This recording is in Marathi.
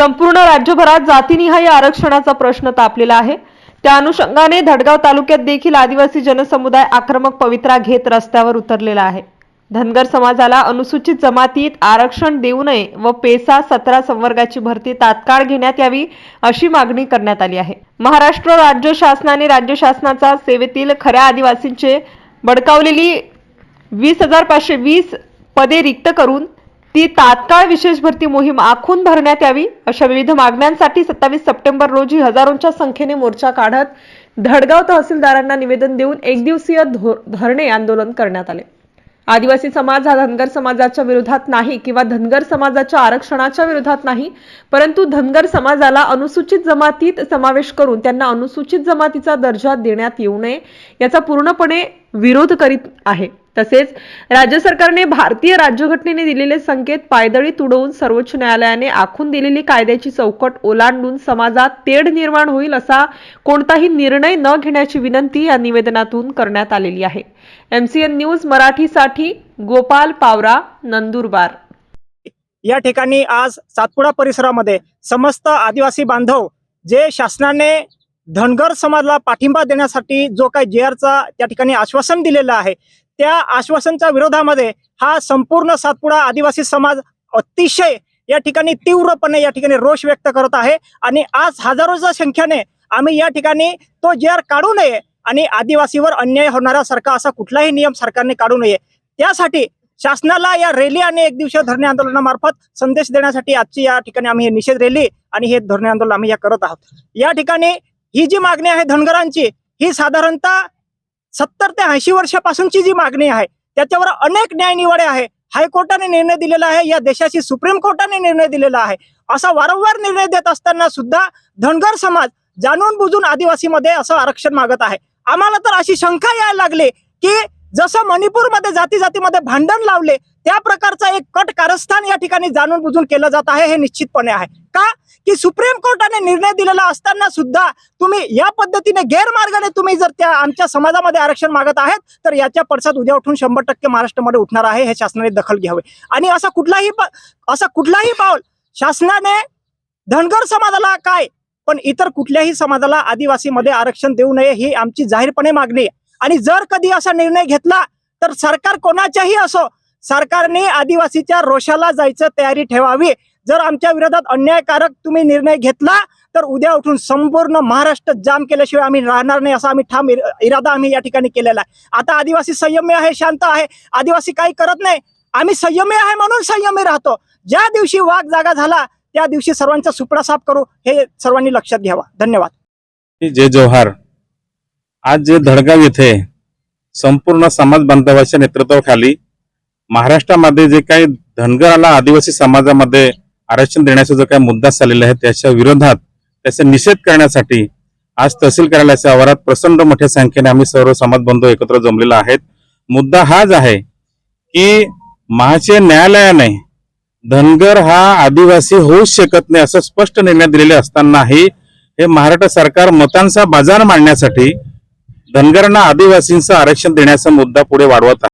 संपूर्ण राज्यभरात जातीनिहाय आरक्षणाचा प्रश्न तापलेला आहे. त्या अनुषंगाने धडगाव तालुक्यात देखील आदिवासी जनसमुदाय आक्रमक पवित्रा घेत रस्त्यावर उतरलेला आहे. धनगर समाजाला अनुसूचित जमातीत आरक्षण देऊ नये व पेसा सतरा संवर्गाची भरती तात्काळ घेण्यात यावी अशी मागणी करण्यात आली आहे. महाराष्ट्र राज्य शासनाने राज्य शासनाचा सेवेतील खऱ्या आदिवासींचे बडकावलेली वीस हजार पाचशे वीस पदे रिक्त करून ती तात्काळ विशेष भरती मोहीम आखून भरण्यात यावी अशा विविध मागण्यांसाठी सत्तावीस सप्टेंबर रोजी हजारोंच्या संख्येने मोर्चा काढत धडगाव तहसीलदारांना निवेदन देऊन एकदिवसीय धो- धरणे आंदोलन करण्यात आले. आदिवासी समाज हा धनगर समाजाच्या विरोधात नाही किंवा धनगर समाजाच्या आरक्षणाच्या विरोधात नाही परंतु धनगर समाजाला अनुसूचित जमातीत समावेश करून त्यांना अनुसूचित जमातीचा दर्जा देण्यात येऊ नये याचा पूर्णपणे विरोध करीत आहे. तसेच राज्य सरकारने भारतीय राज्यघटनेने दिलेले संकेत पायदळी तुडवून सर्वोच्च न्यायालयाने आखून दिलेली कायद्याची चौकट ओलांडून समाजात तेढ निर्माण होईल असा कोणताही निर्णय न घेण्याची विनंती या निवेदनातून करण्यात आलेली आहे. एमसीएन न्यूज मराठीसाठी गोपाल पावरा नंदुरबार. या ठिकाणी आज सातपुडा परिसरामध्ये समस्त आदिवासी बांधव जे शासनाने धनगर समाजाला पाठिंबा देण्यासाठी जो काही जे आरचा त्या ठिकाणी आश्वासन दिलेलं आहे त्या आश्वासनच्या विरोधामध्ये हा संपूर्ण सातपुडा आदिवासी समाज अतिशय या ठिकाणी तीव्रपणे या ठिकाणी रोष व्यक्त करत आहे आणि आज हजारोच्या संख्येने आम्ही या ठिकाणी तो जे आर काढू नये आणि आदिवासीवर अन्याय होणाऱ्यासारखा असा कुठलाही नियम सरकारने काढू नये. त्यासाठी शासनाला या रॅली आणि एक दिवसीय धरणे आंदोलनामार्फत संदेश देण्यासाठी आजची या ठिकाणी आम्ही हे निषेध रॅली आणि हे धरणे आंदोलन आम्ही या करत आहोत. या ठिकाणी ही जी मागणी आहे धनगरांची ही साधारणतः सत्तर ते ऐंशी वर्षापासूनची जी मागणी आहे त्याच्यावर अनेक न्यायनिवाडे आहे. हायकोर्टाने निर्णय दिलेला आहे या देशाची सुप्रीम कोर्टाने निर्णय दिलेला आहे. असा वारंवार निर्णय देत असताना सुद्धा धनगर समाज जाणून बुजून आदिवासीमध्ये असं आरक्षण मागत आहे. आम्हाला तर अशी शंका यायला लागली की जसं मणिपूरमध्ये जाती जातीमध्ये भांडण लावले त्या प्रकारचा एक कट कारस्थान या ठिकाणी जाणून बुजून केलं जात आहे हे निश्चितपणे आहे. का? की सुप्रीम कोर्टाने निर्णय दिलेला असताना सुद्धा तुम्ही या पद्धतीने गैरमार्गाने तुम्ही जर त्या आमच्या समाजामध्ये आरक्षण मागत आहेत तर याच्या पडसाद उद्या उठून शंभर टक्के महाराष्ट्रामध्ये उठणार आहे हे शासनाने दखल घ्यावे. आणि असा कुठलाही असा कुठलाही पाऊल शासनाने धनगर समाजाला काय पण इतर कुठल्याही समाजाला आदिवासीमध्ये आरक्षण देऊ नये ही आमची जाहीरपणे मागणी आहे. आणि जर कधी असा निर्णय घेतला तर सरकार कोणाच्याही असो सरकारने आदिवासीच्या रोषाला जायचं तयारी ठेवावी जर आमच्या विरोधात अन्यायकारक तुम्ही निर्णय घेतला तर उद्या उठून संपूर्ण महाराष्ट्र जाम केल्याशिवाय आम्ही राहणार नाही असा आम्ही ठाम इरादा आम्ही या ठिकाणी केलेला आहे. आता आदिवासी संयमी आहे शांत आहे. आदिवासी काही करत नाही. आम्ही संयमी आहे म्हणून संयमी राहतो. ज्या दिवशी वाघ जागा झाला त्या दिवशी सर्वांचा सुपडा साफ करू हे सर्वांनी लक्षात घ्यावा. धन्यवाद. जय जोहार. आज जे धडगाव येथे संपूर्ण समाज बांधवाच्या नेतृत्वाखाली महाराष्ट्रामध्ये जे काही धनगराला आदिवासी समाजामध्ये आरक्षण देण्याचा जो काही मुद्दा चाललेला आहे त्याच्या विरोधात त्याचा निषेध करण्यासाठी आज तहसील कार्यालयाच्या आवारात प्रचंड मोठ्या संख्येने आम्ही सर्व समाज बंधू एकत्र जमलेला आहेत. मुद्दा हाच आहे की महाचे न्यायालयाने धनगर हा आदिवासी होऊच शकत नाही असं स्पष्ट निर्णय दिलेले असतानाही हे महाराष्ट्र सरकार मतांचा बाजार मांडण्यासाठी धनगरांना आदिवासींचं आरक्षण देण्याचा मुद्दा पुढे वाढवत आहे.